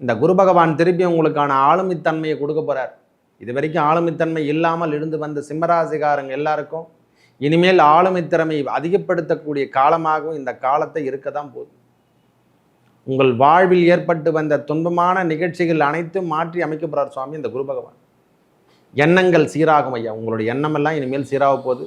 இந்த குரு பகவான் திருப்பி உங்களுக்கான ஆளுமைத்தன்மையை கொடுக்க போகிறார் இது வரைக்கும் ஆளுமைத்தன்மை இல்லாமல் இருந்து வந்த சிம்மராசிகாரங்க எல்லாருக்கும் இனிமேல் ஆளுமை திறமையை அதிகப்படுத்தக்கூடிய காலமாகவும் இந்த காலத்தை இருக்க தான் போதும் உங்கள் வாழ்வில் ஏற்பட்டு வந்த துன்பமான நிகழ்ச்சிகள் அனைத்தும் மாற்றி அமைக்கப்படுறார் சுவாமி இந்த குரு பகவான். எண்ணங்கள் சீராகும் ஐயா. உங்களுடைய எண்ணமெல்லாம் இனிமேல் சீராக போகுது.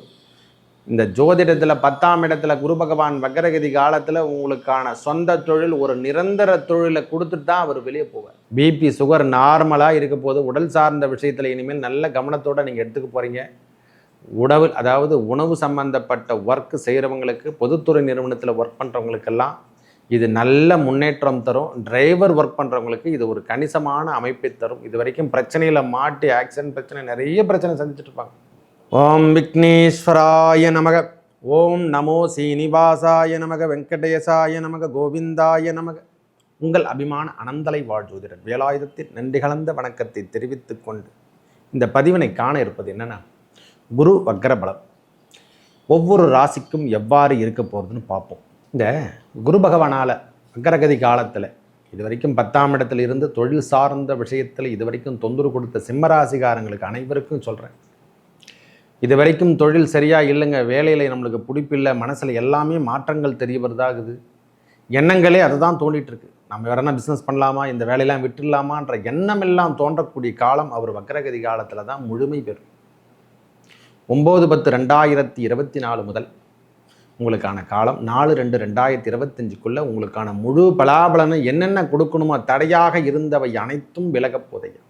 இந்த ஜோதிடத்தில் பத்தாம் இடத்துல குரு பகவான் வக்கரகதி காலத்தில் உங்களுக்கான சொந்த தொழில் ஒரு நிரந்தர தொழிலை கொடுத்துட்டு தான் அவர் வெளியே போவார். பிபி சுகர் நார்மலாக இருக்க போது உடல் சார்ந்த விஷயத்தில் இனிமேல் நல்ல கவனத்தோடு நீங்கள் எடுத்துக்க போகிறீங்க உணவு அதாவது உணவு சம்பந்தப்பட்ட ஒர்க் செய்கிறவங்களுக்கு பொதுத்துறை நிறுவனத்தில் ஒர்க் பண்ணுறவங்களுக்கெல்லாம் இது நல்ல முன்னேற்றம் தரும். டிரைவர் ஒர்க் பண்ணுறவங்களுக்கு இது ஒரு கணிசமான அமைப்பை தரும். இது வரைக்கும் பிரச்சனையில் மாட்டி ஆக்சிடென்ட் பிரச்சனை நிறைய பிரச்சனை சந்திச்சுட்டு இருப்பாங்க. ஓம் விக்னேஸ்வராய நமக. ஓம் நமோ சீனிவாசாய நமக. வெங்கடேசாய நமக. கோவிந்தாய நமக. உங்கள் அபிமான அனந்தலை வாழ்ஜோதிடர் வேலாயுதத்தின் நன்றி கலந்த வணக்கத்தை தெரிவித்து கொண்டு இந்த பதிவினை காண இருப்பது என்னன்னா குரு வக்ரபலம். ஒவ்வொரு ராசிக்கும் எவ்வாறு இருக்க போகிறதுன்னு பார்ப்போம். இந்த குரு பகவானால் வக்கரகதி காலத்தில் இது வரைக்கும் பத்தாம் இடத்துல இருந்து தொழில் சார்ந்த விஷயத்தில் இது வரைக்கும் தொந்தரவு கொடுத்த சிம்மராசிகாரங்களுக்கு அனைவருக்கும் சொல்கிறேன் இது வரைக்கும் தொழில் சரியாக இல்லைங்க. வேலையில் நம்மளுக்கு பிடிப்பில்லை மனசில் எல்லாமே மாற்றங்கள் தெரிய வருதாகுது. எண்ணங்களே அதுதான் தோண்டிட்டு இருக்கு நம்ம வேறனா பிஸ்னஸ் பண்ணலாமா? இந்த வேலையெல்லாம் விட்டுடலாமான்ற எண்ணமெல்லாம் தோன்றக்கூடிய காலம் அவர் வக்கரகதி காலத்தில் தான் முழுமை பெறும். ஒம்பது பத்து ரெண்டாயிரத்தி இருபத்தி நாலு முதல் உங்களுக்கான காலம். நாலு ரெண்டு ரெண்டாயிரத்தி இருபத்தஞ்சுக்குள்ளே உங்களுக்கான முழு பலாபலனை என்னென்ன கொடுக்கணுமோ தடையாக இருந்தவை அனைத்தும் விலகப் போதையா?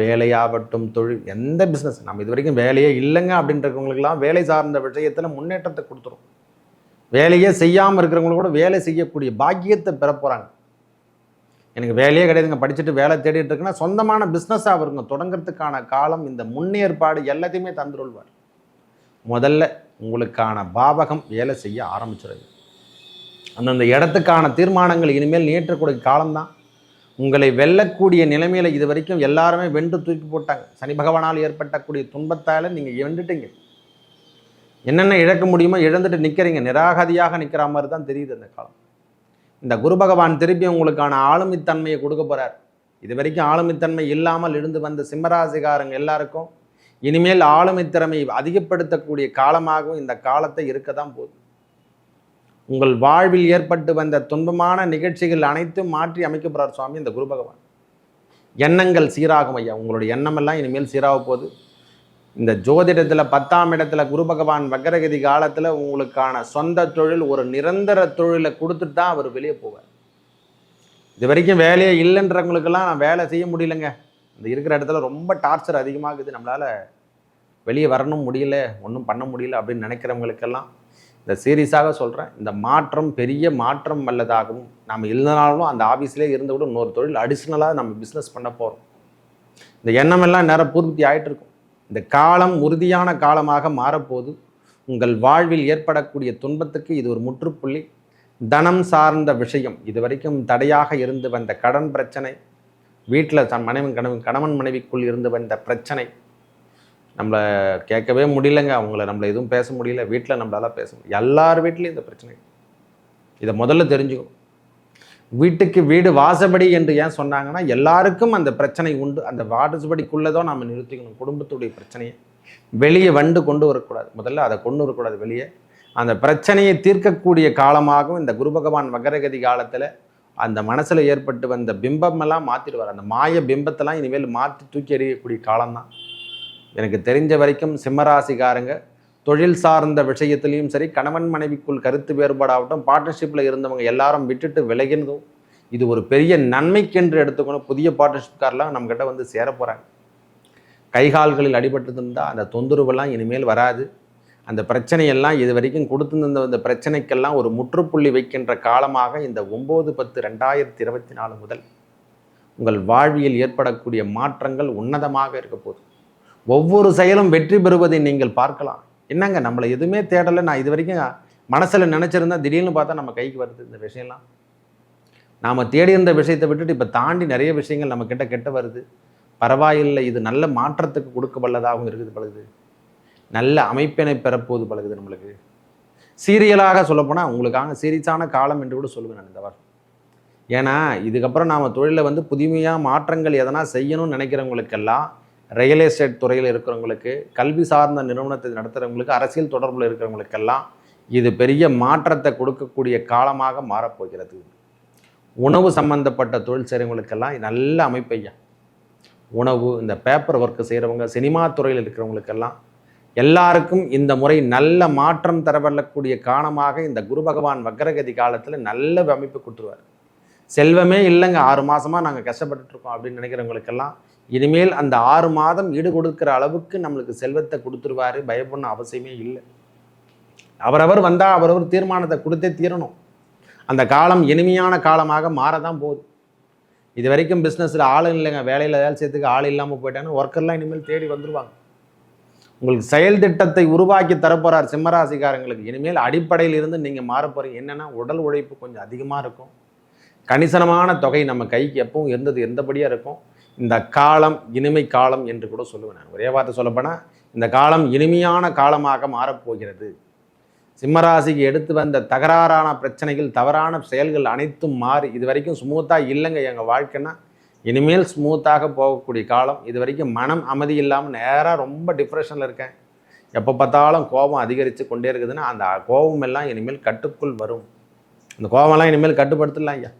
வேலையாகட்டும் தொழில் எந்த பிஸ்னஸ் நம்ம இது வரைக்கும் வேலையே இல்லைங்க அப்படின்றவங்களுக்கெல்லாம் வேலை சார்ந்த விஷயத்தில் முன்னேற்றத்தை கொடுத்துரும். வேலையே செய்யாமல் இருக்கிறவங்களுக்கு கூட வேலை செய்யக்கூடிய பாக்கியத்தை பெற போகிறாங்க எனக்கு வேலையே கிடையாதுங்க படிச்சுட்டு வேலை தேடிட்டு இருக்குன்னா சொந்தமான பிஸ்னஸாக வருங்க. தொடங்குறதுக்கான காலம் இந்த முன்னேற்பாடு எல்லாத்தையுமே தந்துருள்வார். முதல்ல உங்களுக்கான பாவகம் வேலை செய்ய ஆரம்பிச்சிருது அந்தந்த இடத்துக்கான தீர்மானங்கள் இனிமேல் நேற்றக்கூடிய காலம்தான். உங்களை வெல்லக்கூடிய நிலைமையில் இது வரைக்கும் எல்லாருமே வென்று தூக்கி போட்டாங்க. சனி பகவானால் ஏற்பட்டக்கூடிய துன்பத்தால் நீங்கள் வெண்டுட்டீங்க என்னென்ன இழக்க முடியுமோ இழந்துட்டு நிற்கிறீங்க நிராகதியாக நிற்கிற மாதிரி தான் தெரியுது அந்த காலம். இந்த குரு பகவான் திருப்பி உங்களுக்கான ஆளுமைத்தன்மையை கொடுக்க போகிறார் இது வரைக்கும் ஆளுமைத்தன்மை இல்லாமல் இருந்து வந்த சிம்மராசிகாரங்க எல்லாருக்கும் இனிமேல் ஆளுமை திறமையை அதிகப்படுத்தக்கூடிய காலமாகவும் இந்த காலத்தை இருக்க தான் போகுது. உங்கள் வாழ்வில் ஏற்பட்டு வந்த துன்பமான நிகழ்ச்சிகள் அனைத்தும் மாற்றி அமைக்கப்படுறார் சுவாமி இந்த குரு பகவான். எண்ணங்கள் சீராகும் ஐயா. உங்களுடைய எண்ணமெல்லாம் இனிமேல் சீராக போகுது. இந்த ஜோதிடத்தில் பத்தாம் இடத்துல குரு பகவான் வக்கரகதி காலத்தில் உங்களுக்கான சொந்த தொழில் ஒரு நிரந்தர தொழிலை கொடுத்துட்டு தான் அவர் வெளியே போவார். இது வரைக்கும் வேலையே இல்லைன்றவங்களுக்கெல்லாம் நான் வேலை செய்ய முடியலங்க. இந்த இருக்கிற இடத்துல ரொம்ப டார்ச்சர் அதிகமாகுது. நம்மளால் வெளியே வரணும் முடியல ஒன்றும் பண்ண முடியல அப்படின்னு நினைக்கிறவங்களுக்கெல்லாம் இந்த சீரியஸாக சொல்கிறேன் இந்த மாற்றம் பெரிய மாற்றம் வல்லதாகவும் நம்ம இல்லைனாலும் அந்த ஆஃபீஸ்லேயே இருந்து கூட இன்னொரு தொழில் அடிஷ்னலாக நம்ம பிஸ்னஸ் பண்ண போகிறோம் இந்த எண்ணமெல்லாம் நேரம் பூர்த்தி ஆகிட்டு இருக்கும் இந்த காலம் உறுதியான காலமாக மாறப்போது உங்கள் வாழ்வில் ஏற்படக்கூடிய துன்பத்துக்கு இது ஒரு முற்றுப்புள்ளி. தனம் சார்ந்த விஷயம் இது வரைக்கும் தடையாக இருந்து வந்த கடன் பிரச்சனை வீட்டில் தன் மனைவி கணவன் கணவன் மனைவிக்குள் இருந்து வந்த பிரச்சனை நம்மளை கேட்கவே முடியலங்க. அவங்கள நம்மளை எதுவும் பேச முடியல. வீட்டில் நம்மளால பேச முடியல. எல்லார் வீட்லேயும் இந்த பிரச்சனை இதை முதல்ல தெரிஞ்சுக்கும் வீட்டுக்கு வீடு வாசப்படி என்று ஏன் சொன்னாங்கன்னா எல்லாருக்கும் அந்த பிரச்சனை உண்டு. அந்த வாசப்படிக்குள்ளதோ நாம் நிறுத்திக்கணும். குடும்பத்துடைய பிரச்சனையை வெளியே வண்டு கொண்டு வரக்கூடாது. முதல்ல அதை கொண்டு வரக்கூடாது வெளியே. அந்த பிரச்சனையை தீர்க்கக்கூடிய காலமாகவும் இந்த குரு பகவான் வகரகதி காலத்தில் அந்த மனசில் ஏற்பட்டு வந்த பிம்பமெல்லாம் மாற்றிடுவார் அந்த மாய பிம்பத்தெல்லாம் இனிமேல் மாற்றி தூக்கி எறியக்கூடிய காலம்தான். எனக்கு தெரிஞ்ச வரைக்கும் சிம்மராசிக்காரங்க தொழில் சார்ந்த விஷயத்துலையும் சரி கணவன் மனைவிக்குள் கருத்து வேறுபாடாகட்டும் பார்ட்னர்ஷிப்பில் இருந்தவங்க எல்லாரும் விட்டுட்டு விலகினதும் இது ஒரு பெரிய நன்மைக்கென்று எடுத்துக்கணும். புதிய பார்ட்னர்ஷிப்காரெலாம் நம்மக்கிட்ட வந்து சேர போகிறாங்க கைகால்களில் அடிபட்டிருந்தால் அந்த தொந்தரவுலாம் இனிமேல் வராது. அந்த பிரச்சனையெல்லாம் இது வரைக்கும் கொடுத்துருந்த அந்த பிரச்சனைக்கெல்லாம் ஒரு முற்றுப்புள்ளி வைக்கின்ற காலமாக இந்த ஒம்பது பத்து ரெண்டாயிரத்தி இருபத்தி நாலு முதல் உங்கள் வாழ்வியல் ஏற்படக்கூடிய மாற்றங்கள் உன்னதமாக இருக்க போகுது. ஒவ்வொரு செயலும் வெற்றி பெறுவதை நீங்கள் பார்க்கலாம். என்னங்க நம்மளை எதுவுமே தேடலை. நான் இது வரைக்கும் மனசில் நினச்சிருந்தா திடீர்னு பார்த்தா நம்ம கைக்கு வருது இந்த விஷயம்லாம். நாம் தேடி இருந்த விஷயத்தை விட்டுட்டு இப்போ தாண்டி நிறைய விஷயங்கள் நம்ம கெட்ட வருது. பரவாயில்லை இது நல்ல மாற்றத்துக்கு கொடுக்க வல்லதாகவும் இருக்குது பழகுது நல்ல அமைப்பினை பெறப்போது பழகுது நம்மளுக்கு. சீரியலாக சொல்லப்போனால் உங்களுக்காக சீரியஸான காலம் என்று கூட சொல்லுவேன் நான் இந்த வாரம். ஏன்னா இதுக்கப்புறம் நாம் தொழிலில் வந்து புதுமையாக மாற்றங்கள் எதனா செய்யணும்னு நினைக்கிறவங்களுக்கெல்லாம் ரியல் எஸ்டேட் துறையில் இருக்கிறவங்களுக்கு கல்வி சார்ந்த நிறுவனத்தை நடத்துகிறவங்களுக்கு அரசியல் தொடர்பில் இருக்கிறவங்களுக்கெல்லாம் இது பெரிய மாற்றத்தை கொடுக்கக்கூடிய காலமாக மாறப்போகிறது. உணவு சம்பந்தப்பட்ட தொழில் செய்கிறவங்களுக்கெல்லாம் நல்ல அமைப்பையா உணவு இந்த பேப்பர் ஒர்க்கு செய்கிறவங்க சினிமா துறையில் இருக்கிறவங்களுக்கெல்லாம் எல்லாருக்கும் இந்த முறை நல்ல மாற்றம் தரவல்லக்கூடிய காலமாக இந்த குரு பகவான் வக்கரகதி காலத்தில் நல்ல அமைப்பு கொடுத்துருவார். செல்வமே இல்லைங்க ஆறு மாதமாக நாங்கள் கஷ்டப்பட்டுருக்கோம் அப்படின்னு நினைக்கிறவங்களுக்கெல்லாம் இனிமேல் அந்த ஆறு மாதம் ஈடு கொடுக்குற அளவுக்கு நம்மளுக்கு செல்வத்தை கொடுத்துருவாரு. பயப்படணும் அவசியமே இல்லை. அவரவர் வந்தால் அவரவர் தீர்மானத்தை கொடுத்தே தீரணும். அந்த காலம் இனிமையான காலமாக மாறதான் போகுது. இது வரைக்கும் பிஸ்னஸில் ஆள் இல்லைங்க. வேலையில் வேலை செய்யறதுக்கு ஆள் இல்லாமல் போயிட்டாங்கன்னா ஒர்க்கர்லாம் இனிமேல் தேடி வந்துடுவாங்க உங்களுக்கு செயல் திட்டத்தை உருவாக்கி தரப்போகிறார் சிம்மராசிக்காரங்களுக்கு. இனிமேல் அடிப்படையில் இருந்து நீங்கள் மாற போகிறீங்க என்னென்னா உடல் உழைப்பு கொஞ்சம் அதிகமாக இருக்கும். கணிசனமான தொகை நம்ம கைக்கு எப்பவும் இருந்தது எந்தபடியாக இருக்கும். இந்த காலம் இனிமை காலம் என்று கூட சொல்லுவேன் நான். ஒரே வார்த்தை சொல்லப்போனால் இந்த காலம் இனிமையான காலமாக மாறப்போகிறது. சிம்மராசிக்கு எடுத்து வந்த தகராறான பிரச்சனைகள் தவறான செயல்கள் அனைத்தும் மாறி இது வரைக்கும் ஸ்மூத்தாக இல்லைங்க எங்கள் வாழ்க்கைன்னா இனிமேல் ஸ்மூத்தாக போகக்கூடிய காலம். இது வரைக்கும் மனம் அமைதி இல்லாமல் நேராக ரொம்ப டிப்ரெஷனில் இருக்கேன். எப்போ பார்த்தாலும் கோபம் அதிகரித்து கொண்டே இருக்குதுன்னா அந்த கோபம் எல்லாம் இனிமேல் கட்டுக்குள் வரும். அந்த கோபம்லாம் இனிமேல் கட்டுப்படுத்தலாம் ஐயா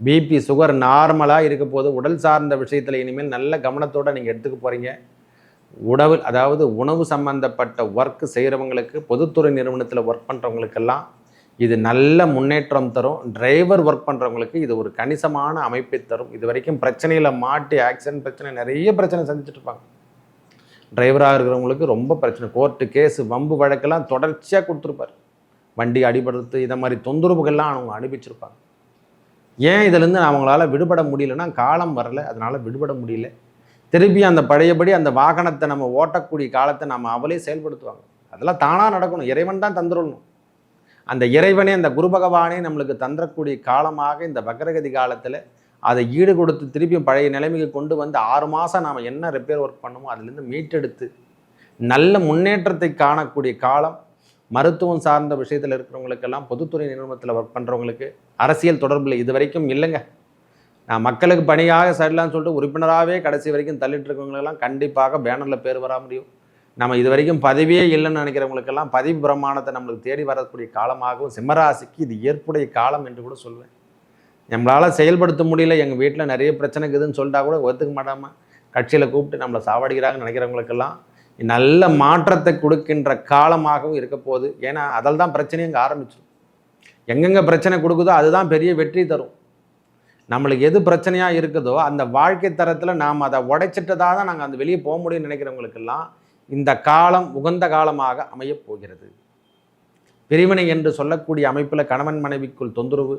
பிபி சுகர் நார்மலாக இருக்க போது உடல் சார்ந்த விஷயத்தில் இனிமேல் நல்ல கவனத்தோடு நீங்கள் எடுத்துக்க போகிறீங்க உணவு அதாவது உணவு சம்பந்தப்பட்ட ஒர்க் செய்கிறவங்களுக்கு பொதுத்துறை நிறுவனத்தில் ஒர்க் பண்ணுறவங்களுக்கெல்லாம் இது நல்ல முன்னேற்றம் தரும். டிரைவர் ஒர்க் பண்ணுறவங்களுக்கு இது ஒரு கணிசமான அமைப்பை தரும். இது வரைக்கும் பிரச்சனையில் மாட்டி ஆக்சிடென்ட் பிரச்சனை நிறைய பிரச்சனை சந்திச்சுட்டு இருப்பாங்க. டிரைவராக இருக்கிறவங்களுக்கு ரொம்ப பிரச்சனை. கோர்ட்டு கேஸு வம்பு வழக்கெல்லாம் தொடர்ச்சியாக கொடுத்துருப்பார். வண்டி அடிபடுறது இதை மாதிரி தொந்தரவுகள்லாம் அவங்க அனுப்பிச்சிருப்பாங்க ஏன் இதுலேருந்து அவங்களால விடுபட முடியலன்னா காலம் வரல அதனால் விடுபட முடியல. திருப்பி அந்த பழையபடி அந்த வாகனத்தை நம்ம ஓட்டக்கூடிய காலத்தை நம்ம அவளே செயல்படுத்துவாங்க. அதெல்லாம் தானாக நடக்கணும். இறைவன் தான் தந்துடணும். அந்த இறைவனே அந்த குரு பகவானே நம்மளுக்கு தந்துடக்கூடிய காலமாக இந்த வக்ரகதி காலத்தில் அதை ஈடு கொடுத்து திருப்பியும் பழைய நிலைமைக்கு கொண்டு வந்து ஆறு மாதம் நாம் என்ன ரிப்பேர் ஒர்க் பண்ணுமோ அதுலேருந்து மீட்டெடுத்து நல்ல முன்னேற்றத்தை காணக்கூடிய காலம் மருத்துவம் சார்ந்த விஷயத்தில் இருக்கிறவங்களுக்கெல்லாம் பொதுத்துறை நிறுவனத்தில் ஒர்க் பண்ணுறவங்களுக்கு அரசியல் தொடர்பில் இது வரைக்கும் இல்லைங்க. நான் மக்களுக்கு பணியாக சரியில்லான்னு சொல்லிட்டு உறுப்பினராகவே கடைசி வரைக்கும் தள்ளிட்டு இருக்கவங்களெல்லாம் கண்டிப்பாக பேனரில் பேர் வர முடியும். நம்ம இது வரைக்கும் பதவியே இல்லைன்னு நினைக்கிறவங்களுக்கெல்லாம் பதவி பிரமாணத்தை நம்மளுக்கு தேடி வரக்கூடிய காலமாகவும் சிம்மராசிக்கு இது ஏற்புடைய காலம் என்று கூட சொல்வேன். நம்மளால் செயல்படுத்த முடியல எங்கள் வீட்டில் நிறைய பிரச்சனை இருக்குதுன்னு சொல்லிட்டா கூட ஒத்துக்க மாட்டாமல் கட்சியில் கூப்பிட்டு நம்மளை சாவடிக்கிறாங்கன்னு நினைக்கிறவங்களுக்கெல்லாம் நல்ல மாற்றத்தை கொடுக்கின்ற காலமாகவும் இருக்க போகுது. ஏன்னா அதில் தான் பிரச்சனையும் இங்கே ஆரம்பிச்சிடும் எங்கெங்கே பிரச்சனை கொடுக்குதோ அதுதான் பெரிய வெற்றி தரும். நம்மளுக்கு எது பிரச்சனையாக இருக்குதோ அந்த வாழ்க்கை தரத்தில் நாம் அதை உடைச்சிட்டதாக தான் நாங்கள் அந்த வெளியே போக முடியும்னு நினைக்கிறவங்களுக்கெல்லாம் இந்த காலம் உகந்த காலமாக அமையப் போகிறது. பிரிவினை என்று சொல்லக்கூடிய அமைப்பில் கணவன் மனைவிக்குள் தொந்தரவு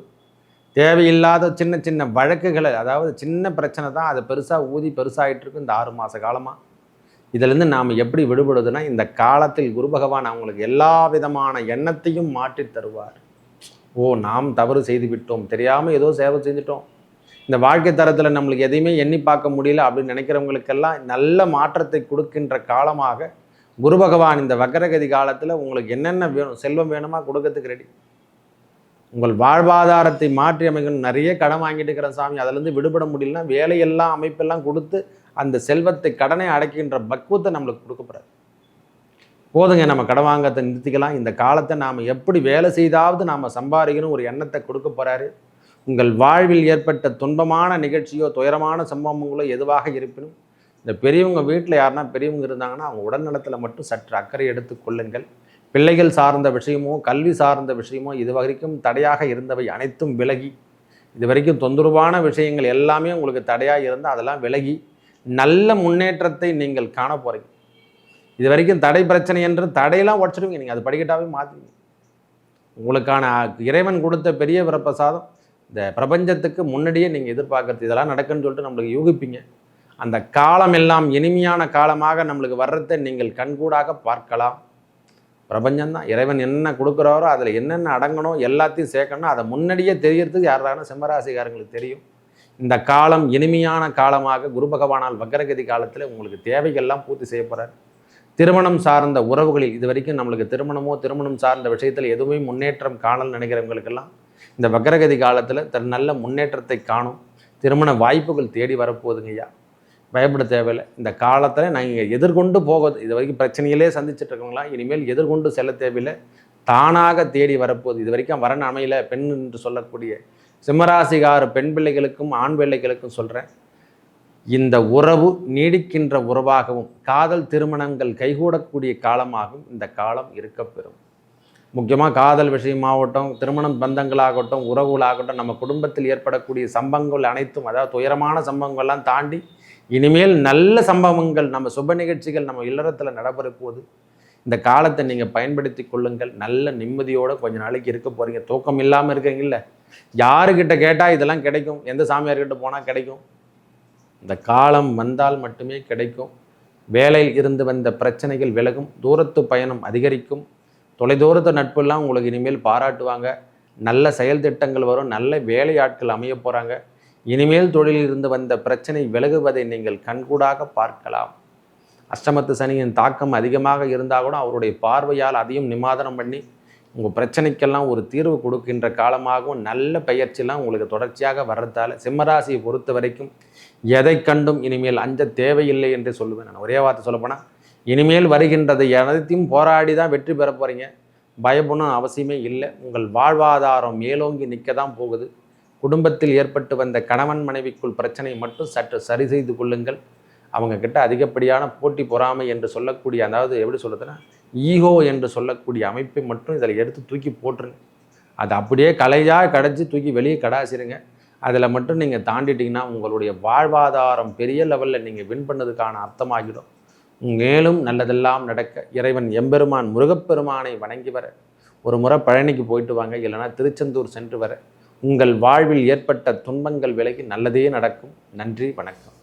தேவையில்லாத சின்ன சின்ன வழக்குகளை அதாவது சின்ன பிரச்சனை தான் அதை பெருசாக ஊதி பெருசாகிட்டு இருக்கு இந்த ஆறு மாத காலமாக இதிலேருந்து நாம் எப்படி விடுபடுதுன்னா இந்த காலத்தில் குரு பகவான் அவங்களுக்கு எல்லா விதமான எண்ணத்தையும் மாற்றி தருவார். ஓ நாம் தவறு செய்து விட்டோம். தெரியாமல் ஏதோ சேவை செஞ்சுட்டோம். இந்த வாழ்க்கை தரத்தில் நம்மளுக்கு எதையுமே எண்ணி பார்க்க முடியல அப்படின்னு நினைக்கிறவங்களுக்கெல்லாம் நல்ல மாற்றத்தை கொடுக்கின்ற காலமாக குரு பகவான் இந்த வக்கரகதி காலத்தில் உங்களுக்கு என்னென்ன வேணும் செல்வம் வேணுமா கொடுக்கறதுக்கு ரெடி உங்கள் வாழ்வாதாரத்தை மாற்றி அமைக்கணும் நிறைய கடன் வாங்கிட்டு இருக்கிற சாமி. அதிலேருந்து விடுபட முடியலன்னா வேலையெல்லாம் அமைப்பெல்லாம் கொடுத்து அந்த செல்வத்தை கடனை அடைக்கின்ற பக்குவத்தை நம்மளுக்கு கொடுக்கப்படுறாரு போதுங்க நம்ம கடன் வாங்கத்தை நிறுத்திக்கலாம். இந்த காலத்தை நாம் எப்படி வேலை செய்தாவது நாம் சம்பாதிக்கணும் ஒரு எண்ணத்தை கொடுக்க போகிறாரு உங்கள் வாழ்வில் ஏற்பட்ட துன்பமான நிகழ்ச்சியோ துயரமான சம்பவங்களோ எதுவாக இருப்பினும் இந்த பெரியவங்க வீட்டில் யாருன்னா பெரியவங்க இருந்தாங்கன்னா அவங்க உடல்நலத்தில் மட்டும் சற்று அக்கறை எடுத்து கொள்ளுங்கள். பிள்ளைகள் சார்ந்த விஷயமோ கல்வி சார்ந்த விஷயமோ இது வரைக்கும் தடையாக இருந்தவை அனைத்தும் விலகி இது வரைக்கும் தொந்தரவான விஷயங்கள் எல்லாமே உங்களுக்கு தடையாக இருந்தால் அதெல்லாம் விலகி நல்ல முன்னேற்றத்தை நீங்கள் காண போகிறீங்க இது வரைக்கும் தடை பிரச்சனை என்று தடையெல்லாம் உடச்சிடுவீங்க நீங்கள் அது படிக்கட்டாவே மாற்றுவீங்க உங்களுக்கான இறைவன் கொடுத்த பெரிய பிரசாதம் இந்த பிரபஞ்சத்துக்கு முன்னாடியே நீங்கள் எதிர்பார்க்கறது இதெல்லாம் நடக்குன்னு சொல்லிட்டு நம்மளுக்கு யூகிப்பீங்க. அந்த காலம் எல்லாம் இனிமையான காலமாக நம்மளுக்கு வர்றதை நீங்கள் கண்கூடாக பார்க்கலாம். பிரபஞ்சம்தான் இறைவன் என்ன கொடுக்குறாரோ அதில் என்னென்ன அடங்கணும் எல்லாத்தையும் சேர்க்கணும் அதை முன்னாடியே தெரியறதுக்கு யாரான சிம்மராசிகாரங்களுக்கு தெரியும். இந்த காலம் இனிமையான காலமாக குரு பகவானால் வக்கரகதி காலத்தில் உங்களுக்கு தேவைகள்லாம் பூர்த்தி செய்ய போகிறார் திருமணம் சார்ந்த உறவுகளில் இது வரைக்கும் நம்மளுக்கு திருமணமோ திருமணம் சார்ந்த விஷயத்தில் எதுவுமே முன்னேற்றம் காணல் நினைக்கிறவங்களுக்கெல்லாம் இந்த வக்கரகதி காலத்தில் தன் நல்ல முன்னேற்றத்தை காணும். திருமண வாய்ப்புகள் தேடி வரப்போகுதுங்க ஐயா. பயப்பட தேவையில்லை. இந்த காலத்தில் நாங்கள் எதிர்கொண்டு போகுது. இது வரைக்கும் பிரச்சனையிலே சந்திச்சுட்டு இனிமேல் எதிர்கொண்டு செல்ல தேவையில்லை. தானாக தேடி வரப்போகுது. இது வரைக்கும் வரன் அமையல பெண் என்று சொல்லக்கூடிய சிம்மராசிகார பெண் பிள்ளைகளுக்கும் ஆண் பிள்ளைகளுக்கும் சொல்கிறேன் இந்த உறவு நீடிக்கின்ற உறவாகவும் காதல் திருமணங்கள் கைகூடக்கூடிய காலமாகவும் இந்த காலம் இருக்கப்பெறும். முக்கியமாக காதல் விஷயமாகட்டும் திருமணம் பந்தங்களாகட்டும் உறவுகளாகட்டும் நம்ம குடும்பத்தில் ஏற்படக்கூடிய சம்பவங்கள் அனைத்தும் அதாவது துயரமான சம்பவங்கள்லாம் தாண்டி இனிமேல் நல்ல சம்பவங்கள் நம்ம சுப நிகழ்ச்சிகள் நம்ம இல்லறத்தில் நடைபெறப்போது இந்த காலத்தை நீங்கள் பயன்படுத்தி கொள்ளுங்கள். நல்ல நிம்மதியோடு கொஞ்ச நாளைக்கு இருக்க போகிறீங்க தூக்கம் இல்லாமல் இருக்கீங்கள்ல யாருக்கிட்ட கேட்டால் இதெல்லாம் கிடைக்கும்? எந்த சாமியார்கிட்ட போனால் கிடைக்கும்? இந்த காலம் வந்தால் மட்டுமே கிடைக்கும். வேலையில் இருந்து வந்த பிரச்சனைகள் விலகும். தூரத்து பயணம் அதிகரிக்கும். தொலைதூரத்து நட்பெல்லாம் உங்களுக்கு இனிமேல் பாராட்டுவாங்க. நல்ல செயல் திட்டங்கள் வரும். நல்ல வேலையாட்கள் அமைய போகிறாங்க இனிமேல் தொழிலில் இருந்து வந்த பிரச்சனை விலகுவதை நீங்கள் கண்கூடாக பார்க்கலாம். அஷ்டமத்து சனியின் தாக்கம் அதிகமாக இருந்தால் கூட அவருடைய பார்வையால் அதையும் நிமாதனம் பண்ணி உங்கள் பிரச்சனைக்கெல்லாம் ஒரு தீர்வு கொடுக்கின்ற காலமாகவும் நல்ல பயிற்சியெல்லாம் உங்களுக்கு தொடர்ச்சியாக வர்றதால சிம்மராசியை பொறுத்த வரைக்கும் எதை கண்டும் இனிமேல் அஞ்ச தேவையில்லை என்று சொல்லுவேன். நான் ஒரே வார்த்தை சொல்லப்போனால் இனிமேல் வருகின்றதை அனைத்தையும் போராடி தான் வெற்றி பெற போகிறீங்க பயப்படணும் அவசியமே இல்லை. உங்கள் வாழ்வாதாரம் மேலோங்கி நிற்க தான் போகுது. குடும்பத்தில் ஏற்பட்டு வந்த கணவன் மனைவிக்குள் பிரச்சனை மட்டும் சற்று சரி செய்து கொள்ளுங்கள். அவங்க கிட்ட அதிகப்படியான போட்டி பொறாமை என்று சொல்லக்கூடிய அதாவது எப்படி சொல்லுதுன்னா ஈகோ என்று சொல்லக்கூடிய அமைப்பை மட்டும் இதில் எடுத்து தூக்கி போட்டுருங்க. அது அப்படியே கலையாக கடைச்சி தூக்கி வெளியே கடாசிருங்க அதில் மட்டும் நீங்கள் தாண்டிட்டிங்கன்னா உங்களுடைய வாழ்வாதாரம் பெரிய லெவலில் நீங்கள் வின் பண்ணதுக்கான அர்த்தமாகிடும். மேலும் நல்லதெல்லாம் நடக்க இறைவன் எம்பெருமான் முருகப்பெருமானை வணங்கி வர. ஒரு முறை பழனிக்கு போயிட்டு வாங்க இல்லைன்னா திருச்செந்தூர் சென்று வர. உங்கள் வாழ்வில் ஏற்பட்ட துன்பங்கள் விலகி நல்லதே நடக்கும். நன்றி வணக்கம்.